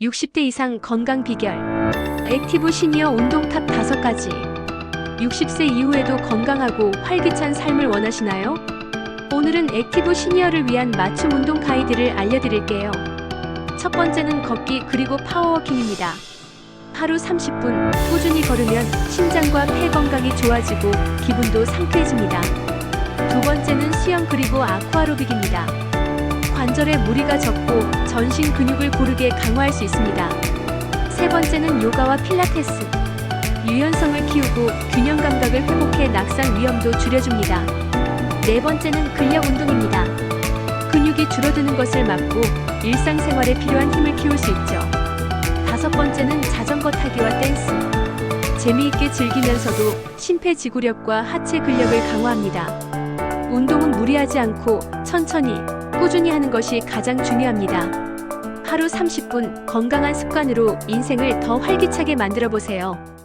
60대 이상 건강 비결. 액티브 시니어 운동 탑 5가지. 60세 이후에도 건강하고 활기찬 삶을 원하시나요? 오늘은 액티브 시니어를 위한 맞춤 운동 가이드를 알려드릴게요. 첫 번째는 걷기 그리고 파워워킹입니다. 하루 30분 꾸준히 걸으면 심장과 폐 건강이 좋아지고 기분도 상쾌해집니다. 두 번째는 수영 그리고 아쿠아로빅입니다. 관절에 무리가 적고 전신 근육을 고르게 강화할 수 있습니다. 세 번째는 요가와 필라테스. 유연성을 키우고 균형 감각을 회복해 낙상 위험도 줄여줍니다. 네 번째는 근력 운동입니다. 근육이 줄어드는 것을 막고 일상생활에 필요한 힘을 키울 수 있죠. 다섯 번째는 자전거 타기와 댄스. 재미있게 즐기면서도 심폐지구력과 하체 근력을 강화합니다. 운동은 무리하지 않고 천천히 꾸준히 하는 것이 가장 중요합니다. 하루 30분 건강한 습관으로 인생을 더 활기차게 만들어 보세요.